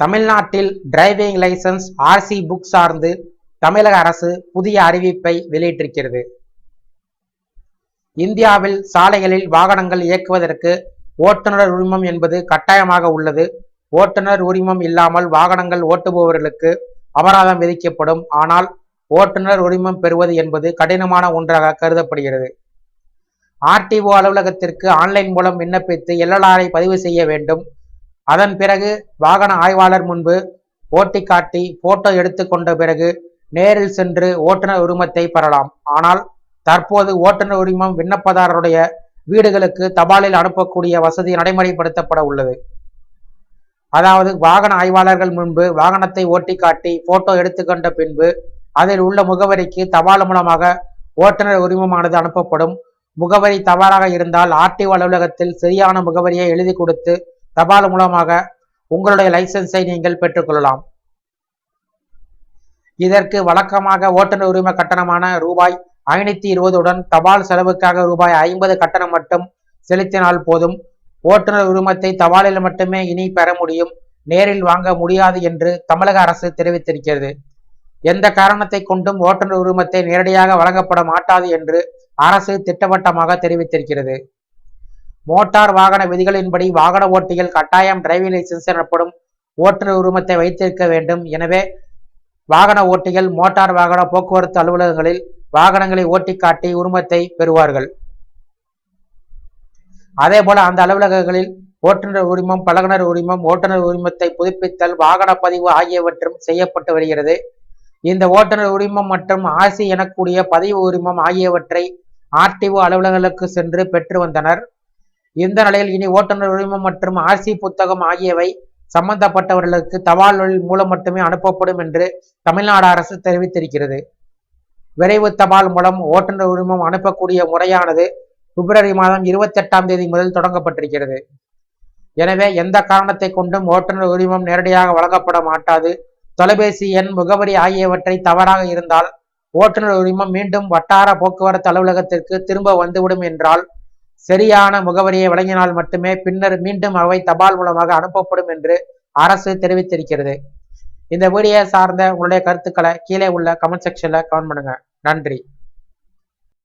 தமிழ்நாட்டில் driving licence RC book சார்ந்து தமிழக அரசு புதிய அறிவிப்பை வெளியிட்டிருக்கிறது. இந்தியாவில் சாலைகளில் வாகனங்கள் இயக்குவதற்கு ஓட்டுநர் உரிமம் என்பது கட்டாயமாக உள்ளது. ஓட்டுநர் உரிமம் இல்லாமல் வாகனங்கள் ஓட்டுபவர்களுக்கு அபராதம் விதிக்கப்படும். ஆனால் ஓட்டுநர் உரிமம் பெறுவது என்பது கடினமான ஒன்றாக கருதப்படுகிறது. ஆர்டிஓ அலுவலகத்திற்கு ஆன்லைன் மூலம் விண்ணப்பித்து எல்எல்ஆரை பதிவு செய்ய வேண்டும். அதன் பிறகு வாகன ஆய்வாளர் முன்பு ஓட்டி காட்டி போட்டோ எடுத்துக்கொண்ட பிறகு நேரில் சென்று ஓட்டுநர் உரிமத்தை பெறலாம். ஆனால் தற்போது ஓட்டுநர் உரிமம் விண்ணப்பதாரருடைய வீடுகளுக்கு தபாலில் அனுப்பக்கூடிய வசதி நடைமுறைப்படுத்தப்பட உள்ளது. அதாவது வாகன ஆய்வாளர்கள் முன்பு வாகனத்தை ஓட்டி காட்டி போட்டோ எடுத்துக்கொண்ட பின்பு அதில் உள்ள முகவரிக்கு தபால் மூலமாக ஓட்டுநர் உரிமமானது அனுப்பப்படும். முகவரி தவறாக இருந்தால் ஆர்டிஓ அலுவலகத்தில் சரியான முகவரியை எழுதி கொடுத்து தபால் மூலமாக உங்களுடைய லைசன்ஸை நீங்கள் பெற்றுக்கொள்ளலாம். இதற்கு வழக்கமாக ஓட்டுநர் உரிம கட்டணமான ரூபாய் ஐநூத்தி இருபதுடன் தபால் செலவுக்காக ரூபாய் ஐம்பது கட்டணம் மட்டும் செலுத்தினால் போதும். ஓட்டுநர் உரிமத்தை தபாலில் மட்டுமே இனி பெற முடியும். நேரில் வாங்க முடியாது என்று தமிழக அரசு தெரிவித்திருக்கிறது. எந்த காரணத்தை கொண்டும் ஓட்டுநர் உரிமத்தை நேரடியாக வழங்கப்பட மாட்டாது என்று அரசு திட்டவட்டமாக தெரிவித்திருக்கிறது. மோட்டார் வாகன விதிகளின்படி வாகன ஓட்டிகள் கட்டாயம் டிரைவிங் லைசன்ஸ் எனப்படும் ஓட்டுநர் உரிமத்தை வைத்திருக்க வேண்டும். எனவே வாகன ஓட்டிகள் மோட்டார் வாகன போக்குவரத்து அலுவலகங்களில் வாகனங்களை ஓட்டி காட்டி உரிமத்தை பெறுவார்கள். அதே போல அந்த அலுவலகங்களில் ஓட்டுநர் உரிமம் பழகுனர் உரிமம் ஓட்டுநர் உரிமத்தை புதுப்பித்தல் வாகன பதிவு ஆகியவற்றும் செய்யப்பட்டு வருகிறது. இந்த ஓட்டுநர் உரிமம் மற்றும் ஆசி எனக்கூடிய பதிவு உரிமம் ஆகியவற்றை ஆர்டிஓ அலுவலகங்களுக்கு சென்று பெற்று வந்தனர். இந்த நிலையில் இனி ஓட்டுநர் உரிமம் மற்றும் ஆர்சி புத்தகம் ஆகியவை சம்பந்தப்பட்டவர்களுக்கு தபால் மூலம் மட்டுமே அனுப்பப்படும் என்று தமிழ்நாடு அரசு தெரிவித்திருக்கிறது. விரைவு தபால் மூலம் ஓட்டுநர் உரிமம் அனுப்பக்கூடிய முறையானது பிப்ரவரி மாதம் இருபத்தி எட்டாம் தேதி முதல் தொடங்கப்பட்டிருக்கிறது. எனவே எந்த காரணத்தை கொண்டும் ஓட்டுநர் உரிமம் நேரடியாக வழங்கப்பட மாட்டாது. தொலைபேசி எண் முகவரி ஆகியவற்றை தவறாக இருந்தால் ஓட்டுநர் உரிமம் மீண்டும் வட்டார போக்குவரத்து அலுவலகத்திற்கு திரும்ப வந்துவிடும் என்றால் சரியான முகவரியை வழங்கினால் மட்டுமே பின்னர் மீண்டும் அவை தபால் மூலமாக அனுப்பப்படும் என்று அரசு தெரிவித்திருக்கிறது. இந்த வீடியோ சார்ந்த உங்களுடைய கருத்துக்களை கீழே உள்ள கமெண்ட் செக்ஷன்ல கமெண்ட் பண்ணுங்க. நன்றி.